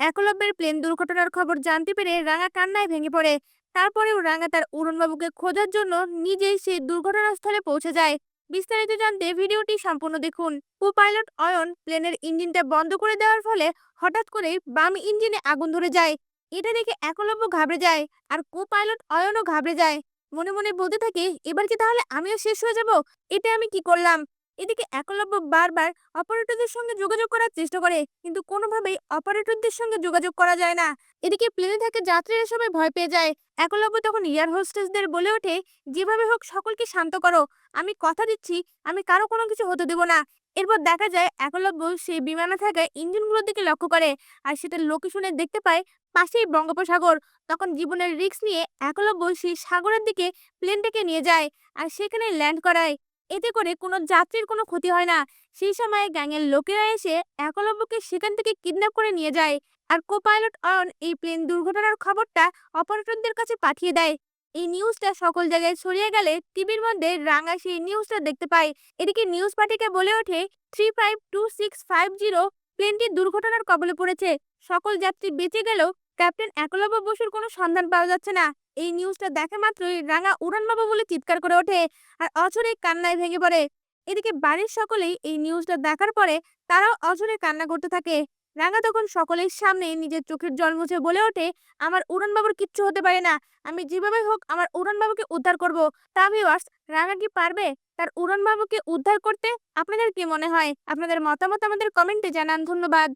একলব্যের plane দুর্ঘটনার খবর জানতে পেরে রাঙা কান্নায় ভেঙে পড়ে। তারপরেও রাঙা তার উড়নবাবুকে খোঁজার জন্য নিজেই সেই দুর্ঘটনাস্থলে পৌঁছে যায়। বিস্তারিত জানতে ভিডিওটি সম্পূর্ণ দেখুন। কো পাইলট অয়ন প্লেনের ইঞ্জিনটা বন্ধ করে দেওয়ার ফলে হঠাৎ করে বাম ইঞ্জিনে আগুন ধরে যায়। এটা দেখে একলব্য ঘাবড়ে যায় আর কো পাইলট অয়নও ঘাবড়ে যায়। মনে মনে বলতে থাকে, এবার কি তাহলে আমিও শেষ হয়ে যাব? এটা আমি কি করলাম? এদিকে একলব্য বারবার অপারেটরদের সঙ্গে যোগাযোগ করার চেষ্টা করে, কিন্তু কোনোভাবেই অপারেটরদের সঙ্গে যোগাযোগ করা যায় না। এদিকে প্লেনে থাকে যাত্রীরা সবাই ভয় পেয়ে যায়। একলব্য তখন এয়ার হোস্টেসদের বলে ওঠে, যেভাবে হোক সকলকে শান্ত করো। আমি কথা দিচ্ছি, আমি কারও কোনো কিছু হতে দেব না। এরপর দেখা যায় একলব্য সেই বিমানে থাকা ইঞ্জিনগুলোর দিকে লক্ষ্য করে, আর সেটা লোকেশনে দেখতে পায় পাশেই বঙ্গোপসাগর। তখন জীবনের রিস্ক নিয়ে একলব্য সেই সাগরের দিকে প্লেনটাকে নিয়ে যায়, আর সেখানে ল্যান্ড করায়। এতে করে কোনো যাত্রীর কোনো ক্ষতি হয় না। সেই সময় গ্যাংয়ের লোকেরা এসে একলব্যকে সেখান থেকে কিডন্যাপ করে নিয়ে যায় আর কোপাইলট অয়ন এই প্লেন দুর্ঘটনার খবরটা অপারেটরদের কাছে পাঠিয়ে দেয়। এই নিউজটা সকল জায়গায় ছড়িয়ে গেলে টিভির মধ্যে রাঙা সেই নিউজটা দেখতে পায়। এদিকে নিউজ পার্টিকে বলে ওঠে, three five two six five zero প্লেনটি দুর্ঘটনার কবলে পড়েছে। সকল যাত্রী বেঁচে গেলেও ক্যাপ্টেন একলব্য বসুর কোনো সন্ধান পাওয়া যাচ্ছে না। এই নিউজটা দেখা মাত্রই রাঙা উড়ানবাবু বলে চিৎকার করে ওঠে আর অঝরে কান্নায় ভেঙে পড়ে। এদিকে বাড়ির সকলেই এই নিউজটা দেখার পরে তারাও অঝরে কান্না করতে থাকে। রাঙা তখন সকলের সামনে নিজের চোখের জল মুছে বলে ওঠে, আমার উড়ানবাবুর কিচ্ছু হতে পারে না। আমি যেভাবে হোক আমার উড়ানবাবুকে উদ্ধার করব। তা ভিউয়ার্স, রাঙা কি পারবে? তার উড়ানবাবুকে উদ্ধার করতে আপনাদের কি মনে হয়? আপনাদের মতামত আমাদের কমেন্টে জানান। ধন্যবাদ।